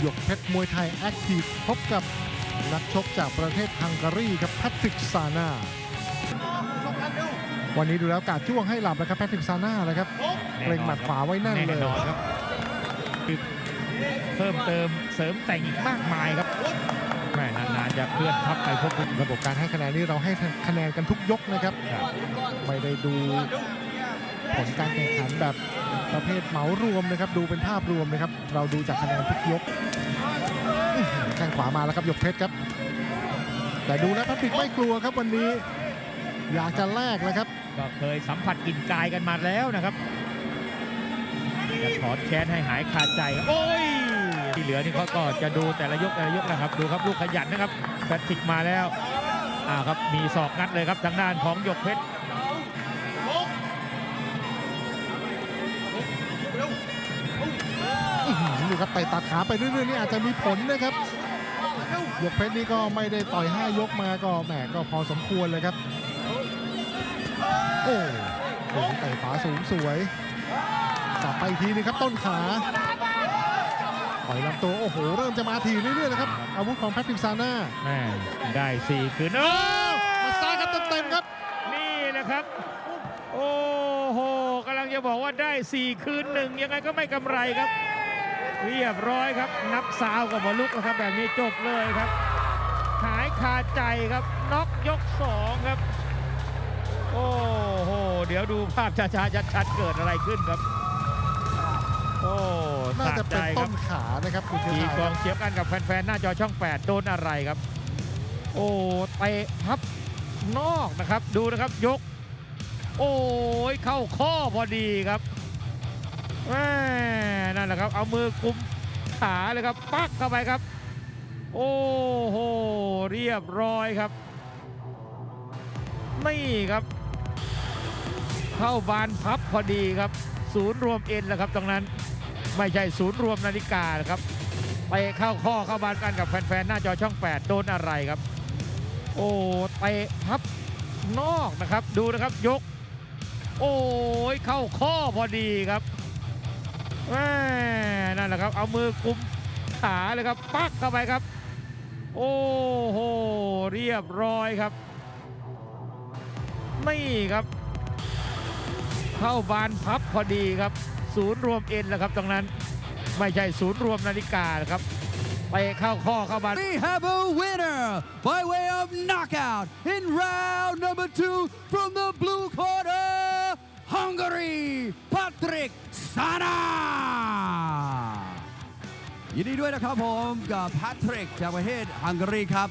หยกเพชรมวยไทยแอคทีฟพบกับนักชกจากประเทศฮังการีครับแพทริกซาน่าวันนี้ดูแล้วกาดจ้วงให้หลับนะครับแพทริกซาน่าเลยครับเกรงหมัดขวาไว้แน่นเลยแน่นอนครับเพิ่มเติมเสริมแต่งอีกมากมายครับแม่นานๆจะเคลื่อนทับไปพบกันระบบการให้คะแนนนี่เราให้คะแนนกันทุกยกนะครับครับไม่ได้ดู ผลการแข่งขันแบบประเภทเหมารวมนะครับ ดูเป็นภาพรวมนะครับ เราดูจากคะแนนทุกยกอื้อหือแข้งขวามาแล้วครับยกเพชรครับ แต่ดูแล้วแพทริกไม่กลัวครับวันนี้ อยากจะแลกนะครับ ก็เคยสัมผัสกลินกายกันมาแล้วนะครับจะถอนแค้นให้หายขาดใจครับโอ้ยที่เหลือนี่เขาก็จะดูแต่ละยกแต่ละยกนะครับดูครับลูกขยันนะครับแพทริกมาแล้วอ่าครับมีศอกงัดเลยครับทางด้านของหยกเพชร ครับไปตัดขาไปเรื่อยๆนี่อาจจะมีผลนะครับยกเพชรนี่ก็ไม่ได้ต่อย5ยกมาก็แหมก็พอสมควรเลยครับ โอ้โหเตะขวาสูงสวยสับไปอีกทีนึงครับต้นขาต่อยลำตัวโอ้โห เริ่มจะมาทีเรื่อยๆนะครับ อาวุธของแพทริกซาน่าแม่ได้สี่คืนโอ้มาซ้ายครับเต็มๆครับ นี่แหละครับ โอ้โหกำลังจะบอกว่าได้4คืนหนึ่งยังไงก็ไม่กำไรครับ เรียบร้อยครับ นับซาวกับบอลลุกนะครับ แบบนี้จบเลยครับ หายคาใจครับน็อกยก2ครับ โอ้โห เดี๋ยวดูภาพช้าๆชัดๆเกิดอะไรขึ้นครับ โอ้น่าสะจะใจเป็นคต้รับนขานะครับคุณเชทีษกฐาองเชียร์กันกับแฟนๆหน้าจอช่อง 8 โดนอะไรครับ โอ้เตะพับนอกนะครับ ดูนะครับยก โอ้ยเข้าข้อพอดีครับ แม่นั่นแหละครับ เอามือกุมขาเลยครับ ปักเข้าไปครับ โอ้โห เรียบร้อยครับ นี่ครับ เข้าบานพับพอดีครับ ศูนย์รวมเอ็นแหละครับตรงนั้น ไม่ใช่ศูนย์รวมนาฬิกานะครับไปเข้าข้อเข้าบานกันกับแฟนๆ หน้าจอช่อง 8 โดนอะไรครับ โอ้เตะพับนอกนะครับ ดูนะครับยก โอ้ยเข้าข้อพอดีครับ นั่นแหละครับเอามือกุมขาเลยครับ ปักเข้าไปครับ โอ้โหเรียบร้อยครับนี่ครับ เข้าบานพับพอดีครับ ศูนย์รวมเอ็นแหละครับตรงนั้นไม่ใช่ศูนย์รวมนาฬิกาครับไปเข้าข้อเข้าบาน We have a winner by way of knockout in round number two from the blue corner, Hungary, Patrick Sana ยินดีด้วยนะครับผมกับแพทริกจากประเทศฮังการีครับ